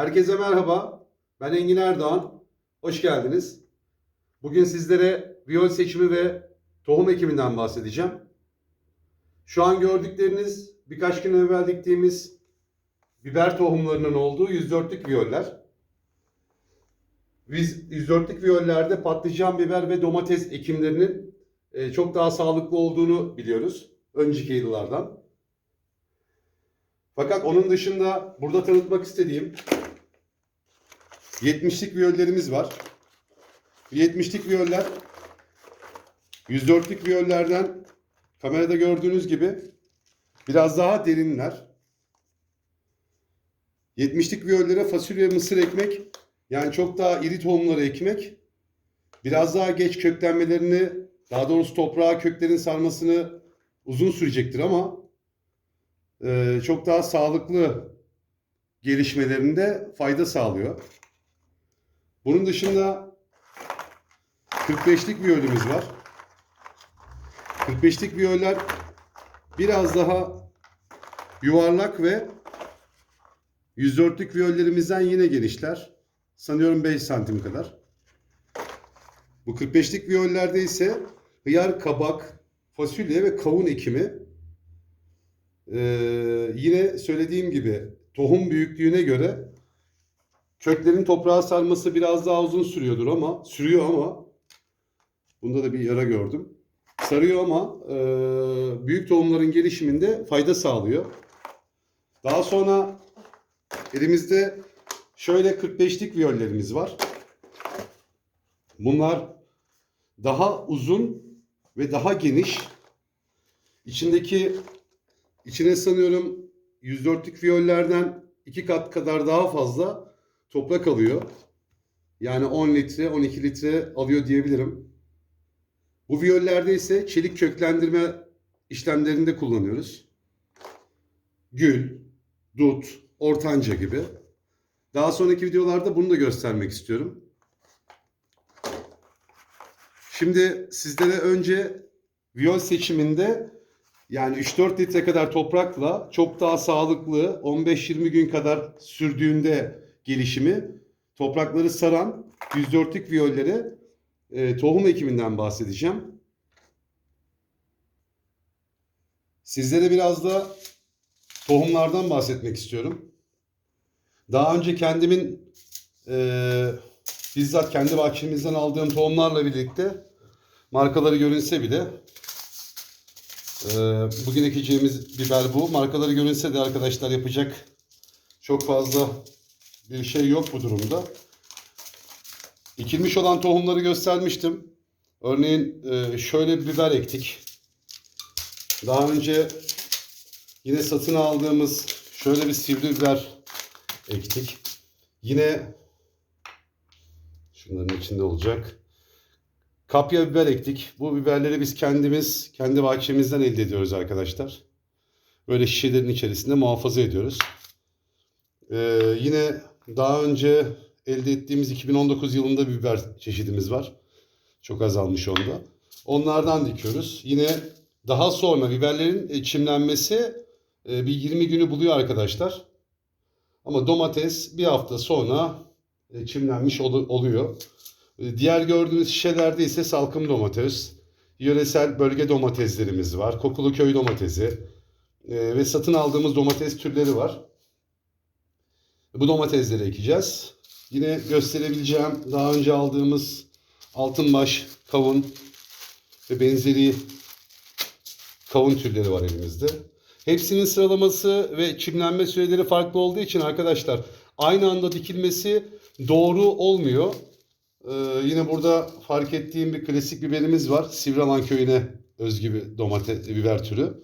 Herkese merhaba. Ben Engin Erdoğan. Hoş geldiniz. Bugün sizlere viyol seçimi ve tohum ekiminden bahsedeceğim. Şu an gördükleriniz birkaç gün evvel diktiğimiz biber tohumlarının olduğu 104'lük viyoller. Biz 104'lük viyollerde patlıcan, biber ve domates ekimlerinin e, çok daha sağlıklı olduğunu biliyoruz önceki yıllardan. Fakat onun dışında burada tanıtmak istediğim 70'lik viyollerimiz var. 70'lik viyoller 104'lük viyollerden kamerada gördüğünüz gibi biraz daha derinler. 70'lik viyollere fasulye mısır ekmek yani çok daha iri tohumları ekmek biraz daha geç köklenmelerini daha doğrusu toprağa köklerin sarmasını uzun sürecektir ama e, çok daha sağlıklı gelişmelerinde fayda sağlıyor. Bunun dışında 45'lik viyolümüz var. 45'lik viyoller biraz daha yuvarlak ve 104'lük viyollerimizden yine genişler. Sanıyorum 5 santim kadar. Bu 45'lik viyollerde ise hıyar, kabak, fasulye ve kavun ekimi ee, yine söylediğim gibi tohum büyüklüğüne göre köklerin toprağa sarması biraz daha uzun sürüyordur ama sürüyor ama bunda da bir yara gördüm. Sarıyor ama e, büyük tohumların gelişiminde fayda sağlıyor. Daha sonra elimizde şöyle 45'lik viyollerimiz var. Bunlar daha uzun ve daha geniş. İçindeki içine sanıyorum 104'lük viyollerden iki kat kadar daha fazla toprak alıyor. Yani 10 litre, 12 litre alıyor diyebilirim. Bu viyollerde ise çelik köklendirme işlemlerinde kullanıyoruz. Gül, dut, ortanca gibi. Daha sonraki videolarda bunu da göstermek istiyorum. Şimdi sizlere önce viyol seçiminde yani 3-4 litre kadar toprakla çok daha sağlıklı 15-20 gün kadar sürdüğünde gelişimi toprakları saran 104'lük viyollere e, tohum ekiminden bahsedeceğim. Sizlere biraz da tohumlardan bahsetmek istiyorum. Daha önce kendimin e, bizzat kendi bahçemizden aldığım tohumlarla birlikte markaları görünse bile bugün ekeceğimiz biber bu. Markaları görünse de arkadaşlar yapacak çok fazla bir şey yok bu durumda. Ekilmiş olan tohumları göstermiştim. Örneğin e, şöyle bir biber ektik. Daha önce yine satın aldığımız şöyle bir sivri biber ektik. Yine şunların içinde olacak. Kapya biber ektik. Bu biberleri biz kendimiz kendi bahçemizden elde ediyoruz arkadaşlar. Böyle şişelerin içerisinde muhafaza ediyoruz. Ee, yine daha önce elde ettiğimiz 2019 yılında biber çeşidimiz var. Çok azalmış onda. Onlardan dikiyoruz. Yine daha sonra biberlerin e, çimlenmesi e, bir 20 günü buluyor arkadaşlar. Ama domates bir hafta sonra e, çimlenmiş oluyor. Diğer gördüğünüz şişelerde ise salkım domates, yöresel bölge domateslerimiz var, kokulu köy domatesi ve satın aldığımız domates türleri var. Bu domatesleri ekeceğiz. Yine gösterebileceğim daha önce aldığımız altınbaş, kavun ve benzeri kavun türleri var elimizde. Hepsinin sıralaması ve çimlenme süreleri farklı olduğu için arkadaşlar aynı anda dikilmesi doğru olmuyor. Ee, yine burada fark ettiğim bir klasik biberimiz var. Sivralan köyüne özgü bir domates biber türü.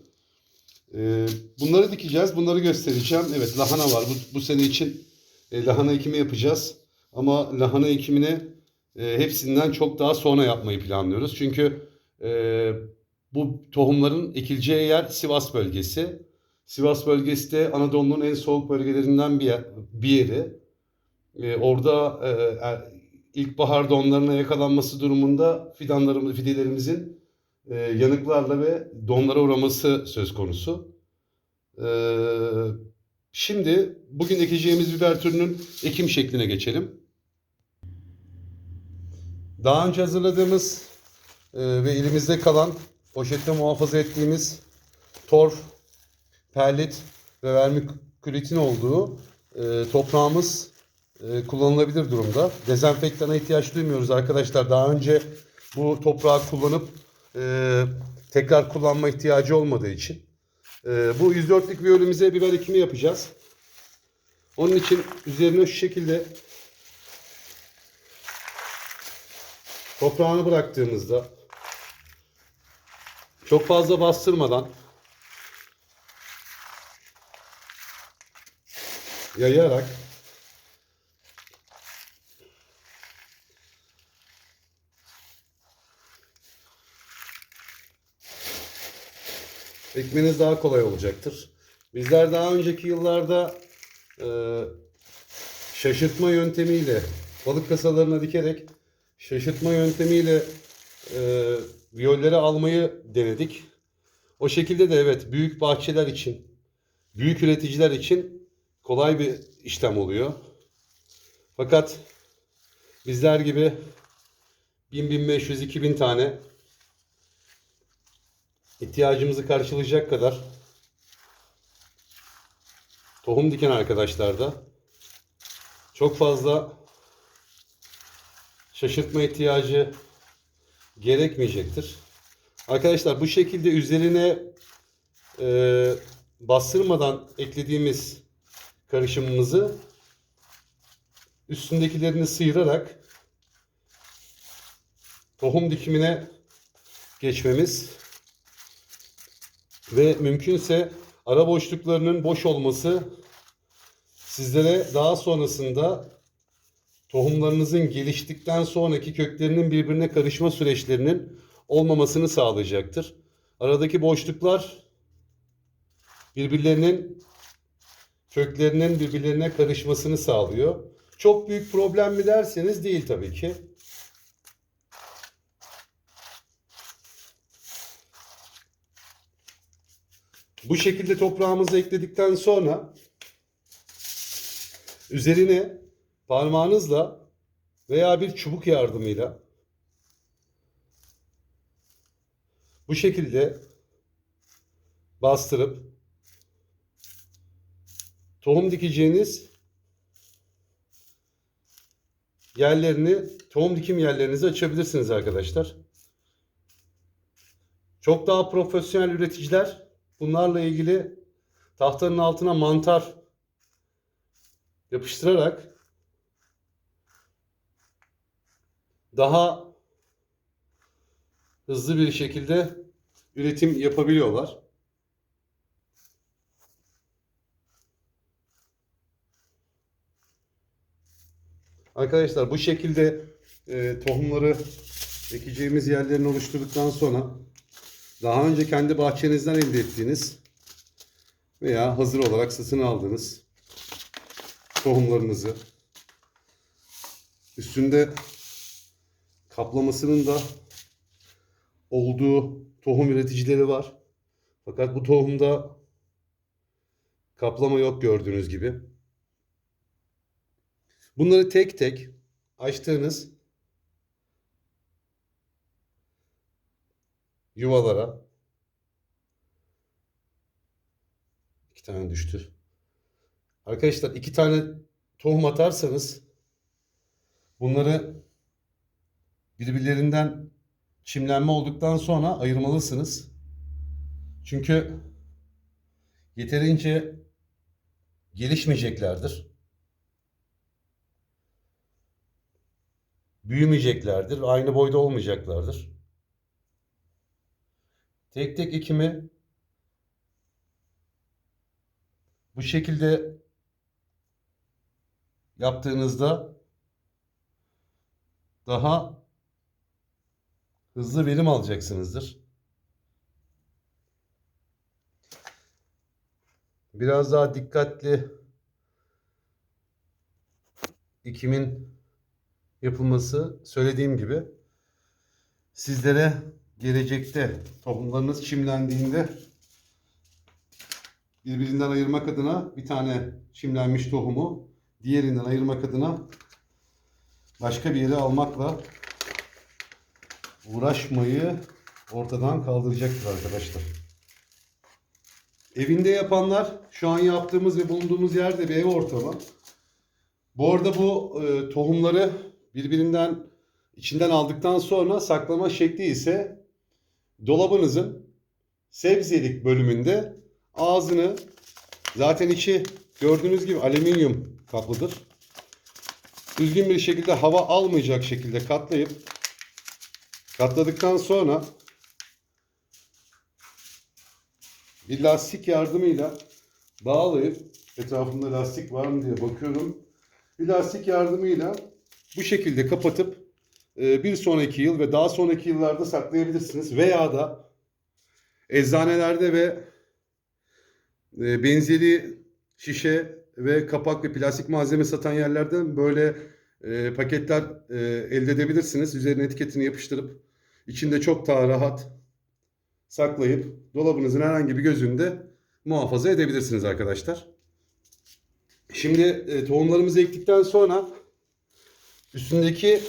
Ee, bunları dikeceğiz. Bunları göstereceğim. Evet lahana var. Bu, bu sene için e, lahana ekimi yapacağız. Ama lahana ekimini e, hepsinden çok daha sonra yapmayı planlıyoruz. Çünkü e, bu tohumların ekileceği yer Sivas bölgesi. Sivas bölgesi de Anadolu'nun en soğuk bölgelerinden bir, yer, bir yeri. E, orada e, e, ilkbahar donlarına yakalanması durumunda fidanlarımız, fidelerimizin e, yanıklarla ve donlara uğraması söz konusu. E, Şimdi bugün ekeceğimiz biber türünün ekim şekline geçelim. Daha önce hazırladığımız e, ve elimizde kalan poşette muhafaza ettiğimiz torf, perlit ve vermikülitin olduğu e, toprağımız e, kullanılabilir durumda. Dezenfektana ihtiyaç duymuyoruz arkadaşlar. Daha önce bu toprağı kullanıp e, tekrar kullanma ihtiyacı olmadığı için. E, bu 104'lük biyolimize biber ekimi yapacağız. Onun için üzerine şu şekilde toprağını bıraktığımızda çok fazla bastırmadan yayarak ekmeniz daha kolay olacaktır. Bizler daha önceki yıllarda e, şaşırtma yöntemiyle balık kasalarına dikerek şaşırtma yöntemiyle e, viyolleri almayı denedik. O şekilde de evet büyük bahçeler için, büyük üreticiler için kolay bir işlem oluyor. Fakat bizler gibi 1000, 1500, 2000 tane ihtiyacımızı karşılayacak kadar tohum diken arkadaşlarda çok fazla şaşırtma ihtiyacı gerekmeyecektir. Arkadaşlar bu şekilde üzerine e, bastırmadan eklediğimiz karışımımızı üstündekilerini sıyırarak tohum dikimine geçmemiz ve mümkünse ara boşluklarının boş olması sizlere daha sonrasında tohumlarınızın geliştikten sonraki köklerinin birbirine karışma süreçlerinin olmamasını sağlayacaktır. Aradaki boşluklar birbirlerinin köklerinin birbirlerine karışmasını sağlıyor. Çok büyük problem mi derseniz değil tabii ki. Bu şekilde toprağımızı ekledikten sonra üzerine parmağınızla veya bir çubuk yardımıyla bu şekilde bastırıp tohum dikeceğiniz yerlerini, tohum dikim yerlerinizi açabilirsiniz arkadaşlar. Çok daha profesyonel üreticiler bunlarla ilgili tahtanın altına mantar yapıştırarak daha hızlı bir şekilde üretim yapabiliyorlar. Arkadaşlar bu şekilde e, tohumları ekeceğimiz yerlerini oluşturduktan sonra daha önce kendi bahçenizden elde ettiğiniz veya hazır olarak satın aldığınız tohumlarınızı üstünde kaplamasının da olduğu tohum üreticileri var. Fakat bu tohumda kaplama yok gördüğünüz gibi. Bunları tek tek açtığınız yuvalara iki tane düştü. Arkadaşlar iki tane tohum atarsanız bunları birbirlerinden çimlenme olduktan sonra ayırmalısınız. Çünkü yeterince gelişmeyeceklerdir. Büyümeyeceklerdir. Aynı boyda olmayacaklardır. Tek tek ekimi bu şekilde yaptığınızda daha hızlı verim alacaksınızdır. Biraz daha dikkatli ekimin yapılması söylediğim gibi sizlere gelecekte tohumlarınız çimlendiğinde birbirinden ayırmak adına bir tane çimlenmiş tohumu diğerinden ayırmak adına başka bir yere almakla uğraşmayı ortadan kaldıracaktır arkadaşlar. Evinde yapanlar şu an yaptığımız ve bulunduğumuz yerde bir ev ortamı. Bu arada bu e, tohumları birbirinden içinden aldıktan sonra saklama şekli ise dolabınızın sebzelik bölümünde ağzını zaten içi gördüğünüz gibi alüminyum kaplıdır. Düzgün bir şekilde hava almayacak şekilde katlayıp katladıktan sonra bir lastik yardımıyla bağlayıp etrafında lastik var mı diye bakıyorum. Bir lastik yardımıyla bu şekilde kapatıp e, bir sonraki yıl ve daha sonraki yıllarda saklayabilirsiniz. Veya da eczanelerde ve e, benzeri şişe ve kapak ve plastik malzeme satan yerlerden böyle e, paketler e, elde edebilirsiniz. Üzerine etiketini yapıştırıp içinde çok daha rahat saklayıp dolabınızın herhangi bir gözünde muhafaza edebilirsiniz arkadaşlar. Şimdi e, tohumlarımızı ektikten sonra üstündeki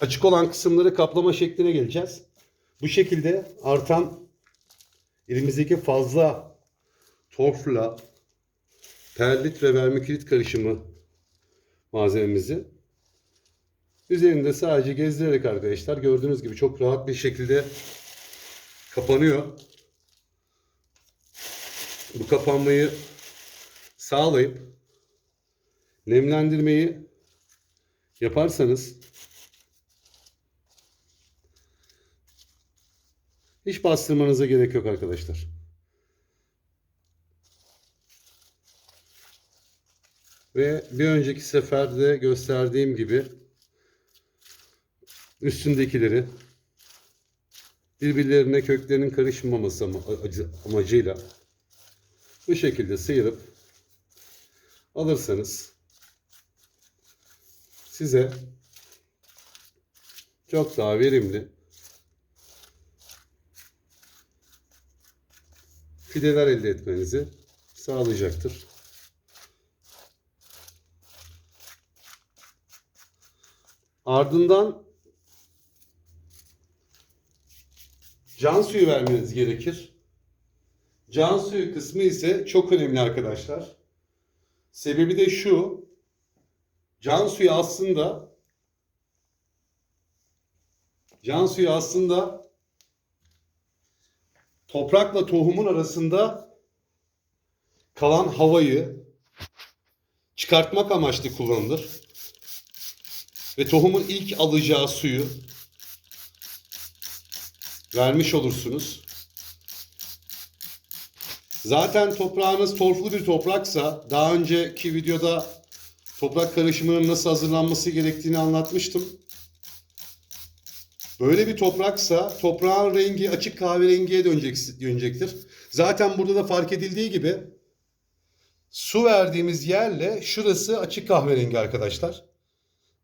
açık olan kısımları kaplama şekline geleceğiz. Bu şekilde artan elimizdeki fazla torfla perlit ve vermikülit karışımı malzememizi üzerinde sadece gezdirerek arkadaşlar gördüğünüz gibi çok rahat bir şekilde kapanıyor. Bu kapanmayı sağlayıp nemlendirmeyi yaparsanız hiç bastırmanıza gerek yok arkadaşlar. Ve bir önceki seferde gösterdiğim gibi üstündekileri birbirlerine köklerinin karışmaması ama- acı- amacıyla bu şekilde sıyırıp alırsanız size çok daha verimli fideler elde etmenizi sağlayacaktır. Ardından can suyu vermeniz gerekir. Can suyu kısmı ise çok önemli arkadaşlar. Sebebi de şu. Can suyu aslında can suyu aslında toprakla tohumun arasında kalan havayı çıkartmak amaçlı kullanılır. Ve tohumun ilk alacağı suyu vermiş olursunuz. Zaten toprağınız torflu bir topraksa daha önceki videoda toprak karışımının nasıl hazırlanması gerektiğini anlatmıştım. Böyle bir topraksa toprağın rengi açık kahverengiye dönecek, dönecektir. Zaten burada da fark edildiği gibi su verdiğimiz yerle şurası açık kahverengi arkadaşlar.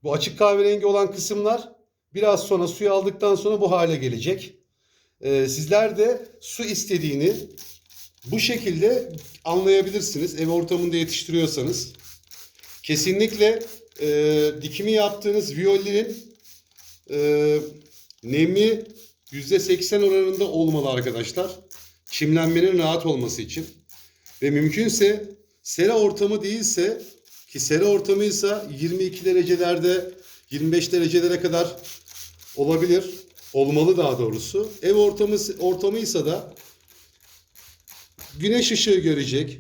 Bu açık kahverengi olan kısımlar biraz sonra suyu aldıktan sonra bu hale gelecek. Ee, sizler de su istediğini bu şekilde anlayabilirsiniz. Ev ortamında yetiştiriyorsanız. Kesinlikle e, dikimi yaptığınız viyollerin e, nemi %80 oranında olmalı arkadaşlar. Çimlenmenin rahat olması için. Ve mümkünse sera ortamı değilse ki sera ortamıysa 22 derecelerde 25 derecelere kadar olabilir. Olmalı daha doğrusu. Ev ortamı ortamıysa da güneş ışığı görecek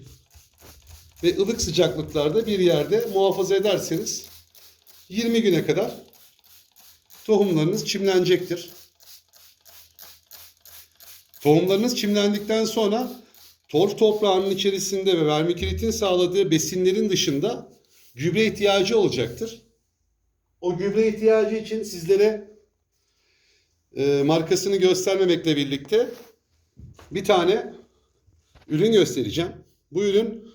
ve ılık sıcaklıklarda bir yerde muhafaza ederseniz 20 güne kadar tohumlarınız çimlenecektir. Tohumlarınız çimlendikten sonra torf toprağının içerisinde ve vermikülitin sağladığı besinlerin dışında gübre ihtiyacı olacaktır. O gübre ihtiyacı için sizlere e, markasını göstermemekle birlikte bir tane ürün göstereceğim. Bu ürün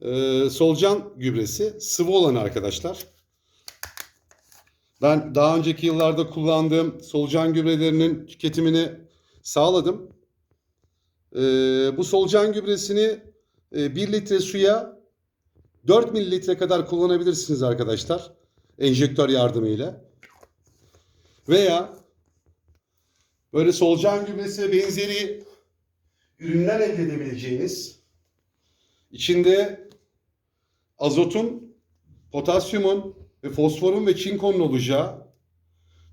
e, solucan gübresi. Sıvı olan arkadaşlar. Ben daha önceki yıllarda kullandığım solucan gübrelerinin tüketimini sağladım. Ee, bu solucan gübresini e, 1 litre suya 4 mililitre kadar kullanabilirsiniz arkadaşlar. Enjektör yardımıyla. Veya böyle solucan gübresi benzeri ürünler elde edebileceğiniz içinde azotun, potasyumun ve fosforun ve çinkonun olacağı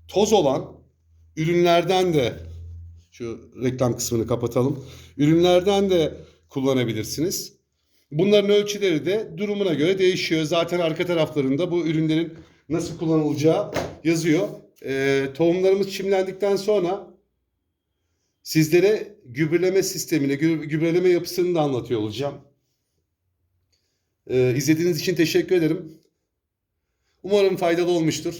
toz olan ürünlerden de şu reklam kısmını kapatalım. Ürünlerden de kullanabilirsiniz. Bunların ölçüleri de durumuna göre değişiyor. Zaten arka taraflarında bu ürünlerin nasıl kullanılacağı yazıyor. Ee, tohumlarımız çimlendikten sonra sizlere gübreleme sistemini, gü- gübreleme yapısını da anlatıyor olacağım. Ee, izlediğiniz için teşekkür ederim. Umarım faydalı olmuştur.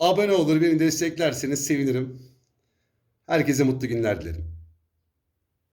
Abone olur, beni desteklerseniz sevinirim. Herkese mutlu günler dilerim.